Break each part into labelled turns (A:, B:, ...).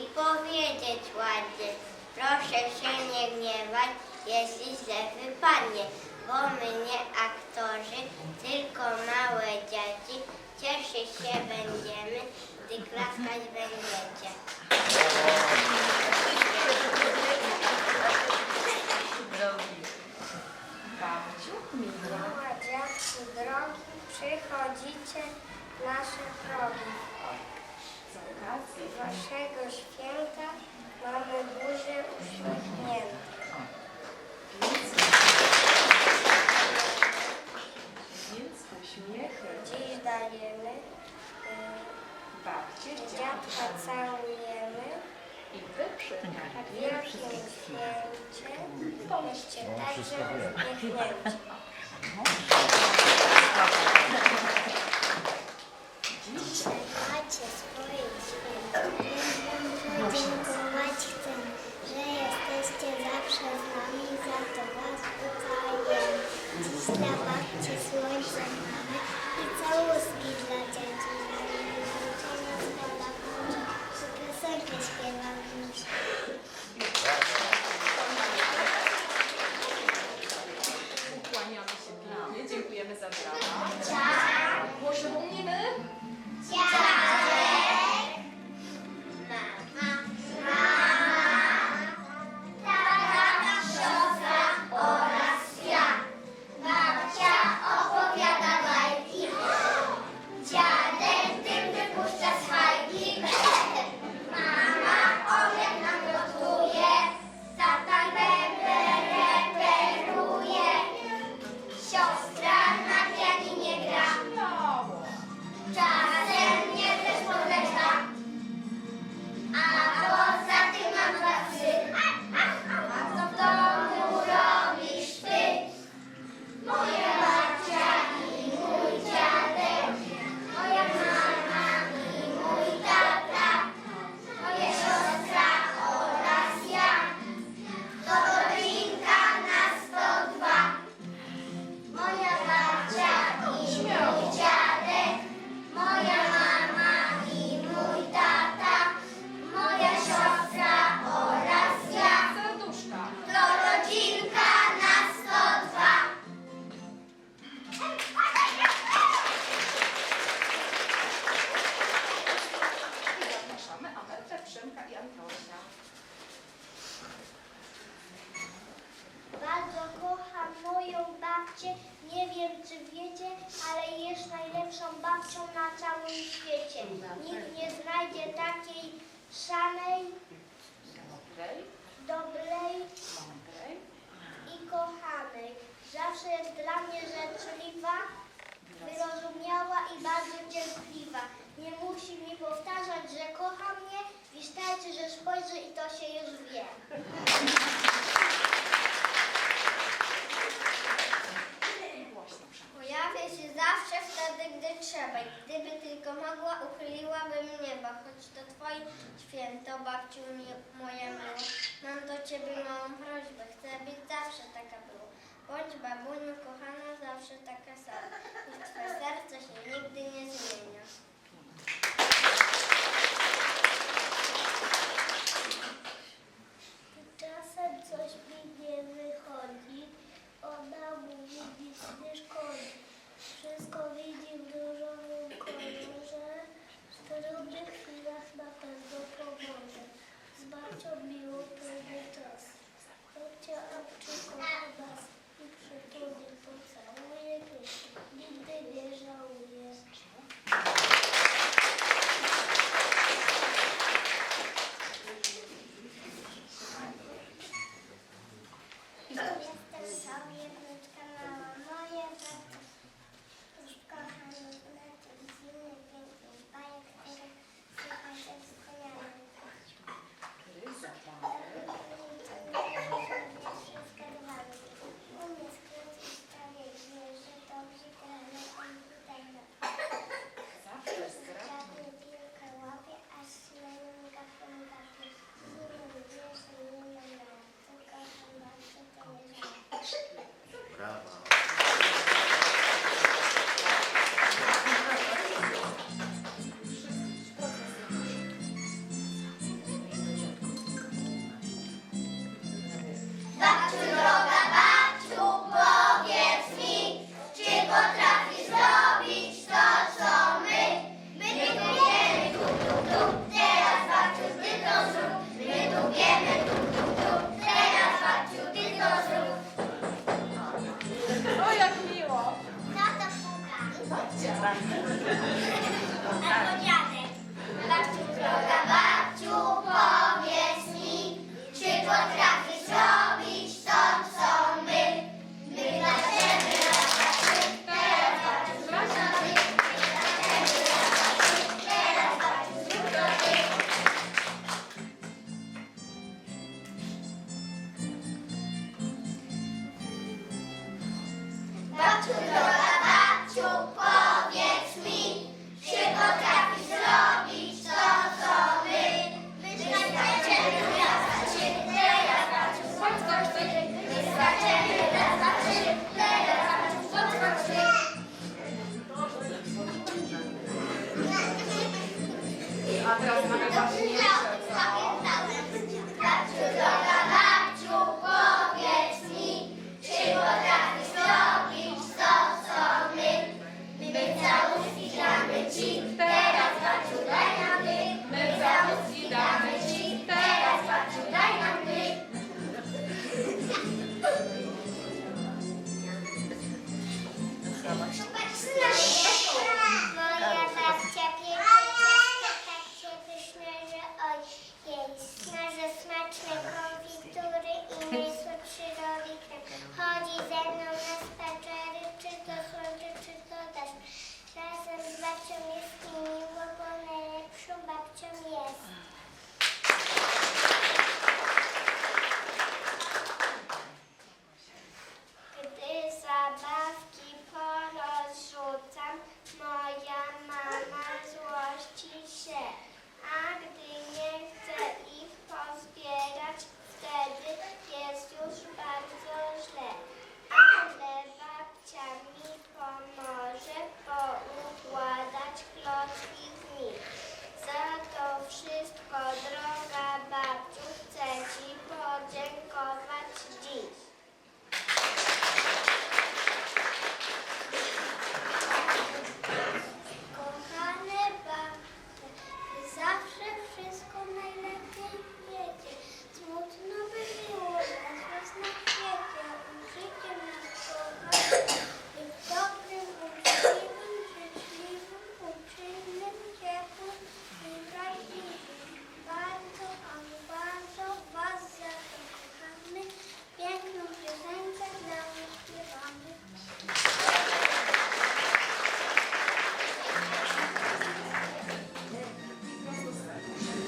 A: i powiedzieć ładnie. Proszę się nie gniewać, jeśli źle wypadnie, bo my nie aktorzy, tylko małe dzieci. Cieszyć się będziemy, gdy klaskać będziecie.
B: Drogi babciu,
A: mila. Drogi, przychodzicie nasze progi
B: z okazji
A: waszego święta mamy burzę uśmiechnięte.
B: Więc uśmiechy
A: Dziś dajemy, e,
B: babcie,
A: e,
B: dziadka.
A: całujemy,
B: i wy
A: w
B: przyjmujecie
A: wielkim święcie, jeszcze także uśmiechnięcie. No, Thank you. uchyliłabym nieba, choć to Twoje święto, babciu moja mała. Mam do Ciebie małą prośbę, chcę być zawsze taka była. Bądź babunią kochana, zawsze taka sama. Niech Twoje serce się nigdy nie zmienia.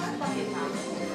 C: What?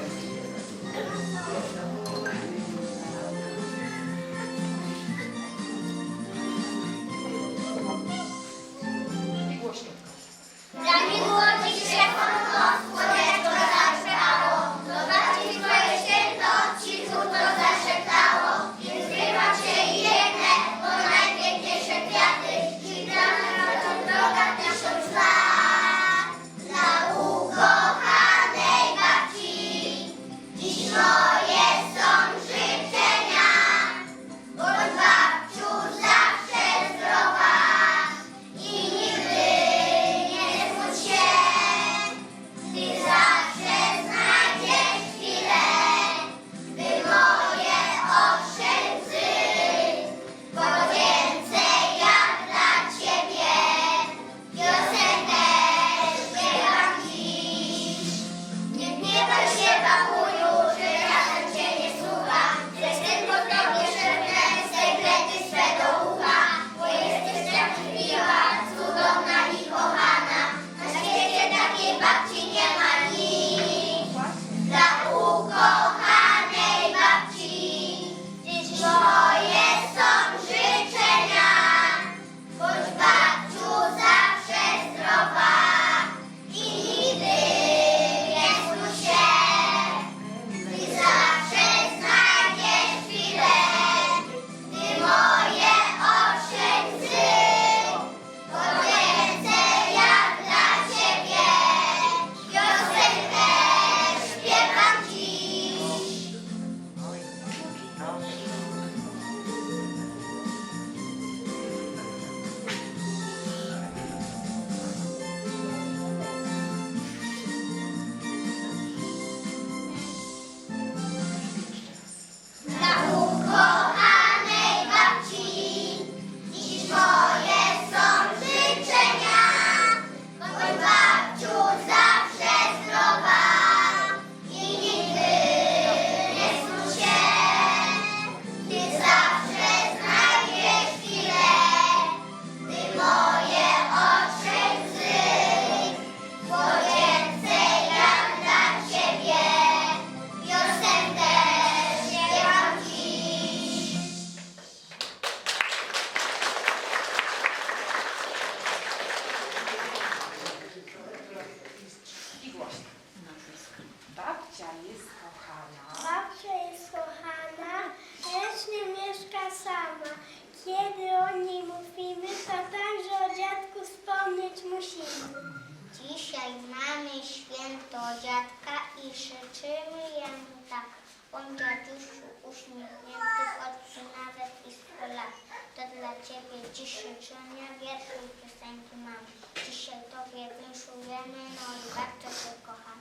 C: mnie
A: dzisiaj żenia wierszu i piosenki mam. Dzisiaj Tobie winszujemy, no i bardzo Cię kocham.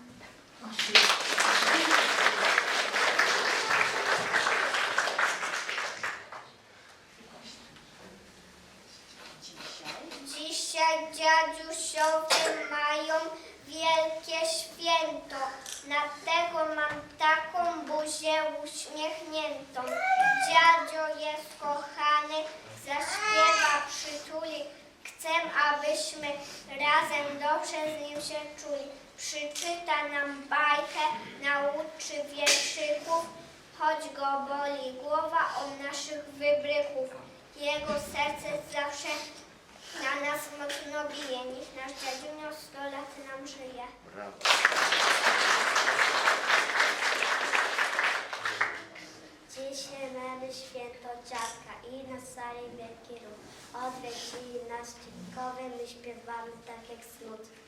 A: Dzisiaj dziadziusiowie mają wielkie święto, dlatego mam taką buzię uśmiechniętą. Dziadzio jest kochany, zaśpiewa, przytuli. Chcę, abyśmy razem dobrze z nim się czuli. Przyczyta nam bajkę, nauczy wierszyków, choć go boli głowa od naszych wybryków. Jego serce zawsze na nas mocno bije, niż nasz dziadunio sto lat nam żyje. Brawo. Dzisiaj mamy święto dziadka i na sali wielki ruch. Odwiedzili nas dziękowy, my śpiewamy tak jak smutno.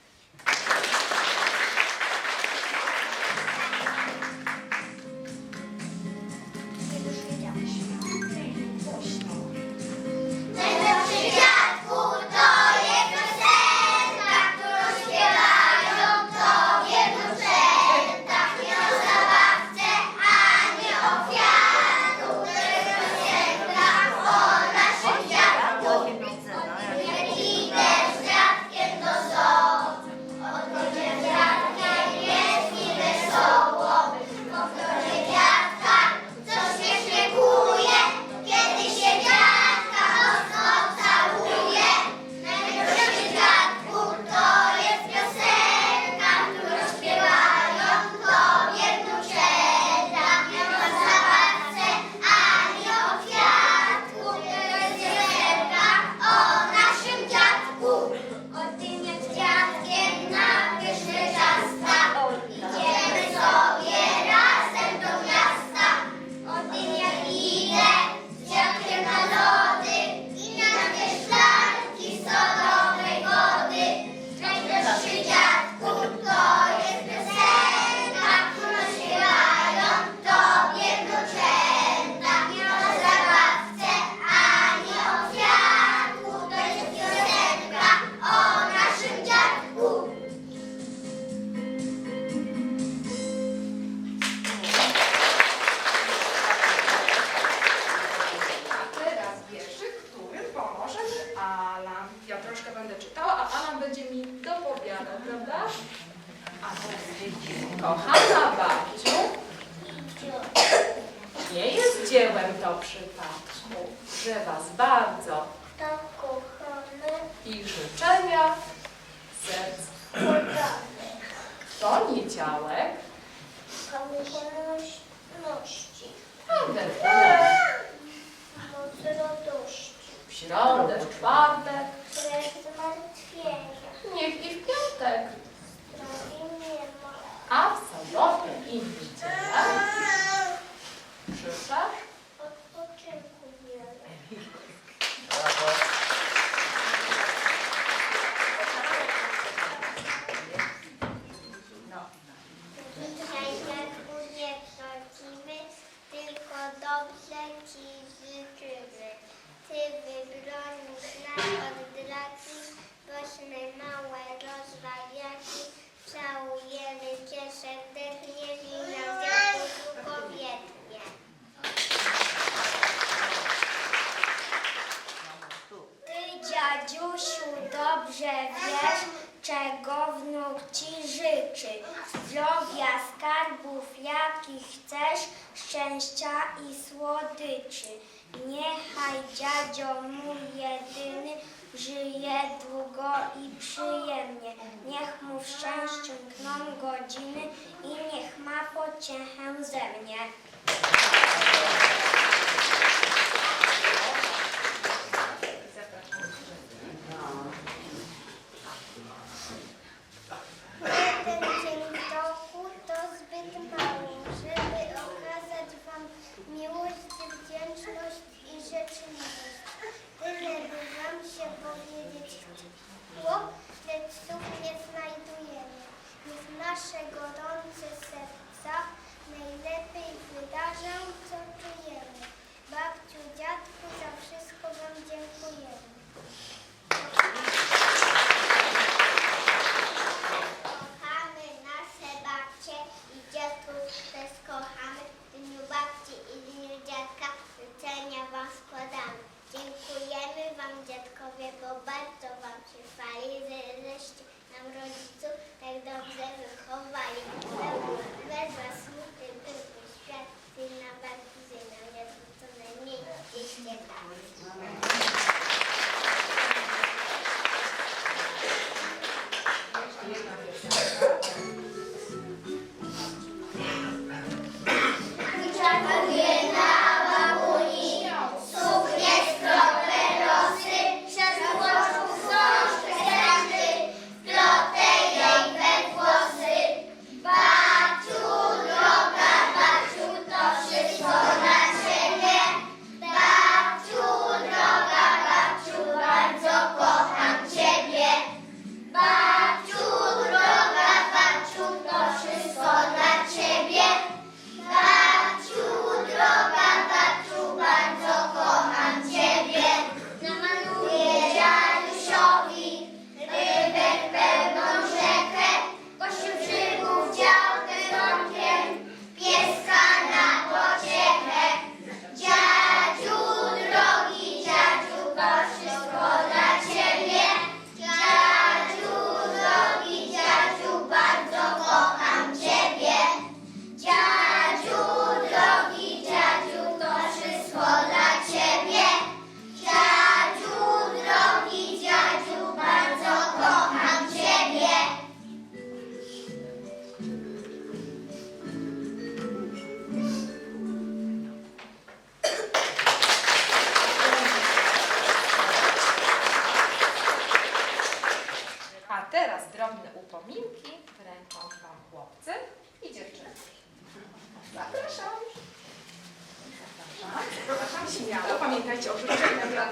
A: słodyczy. Niechaj dziadzio mój jedyny żyje długo i przyjemnie. Niech mu w szczęściu godziny i niech ma pociechę ze mnie.
B: drobne upominki ręką Wam chłopcy i dziewczyny. Zapraszam. Zapraszam. Zapraszam śmiało. Pamiętajcie o życzeniach dla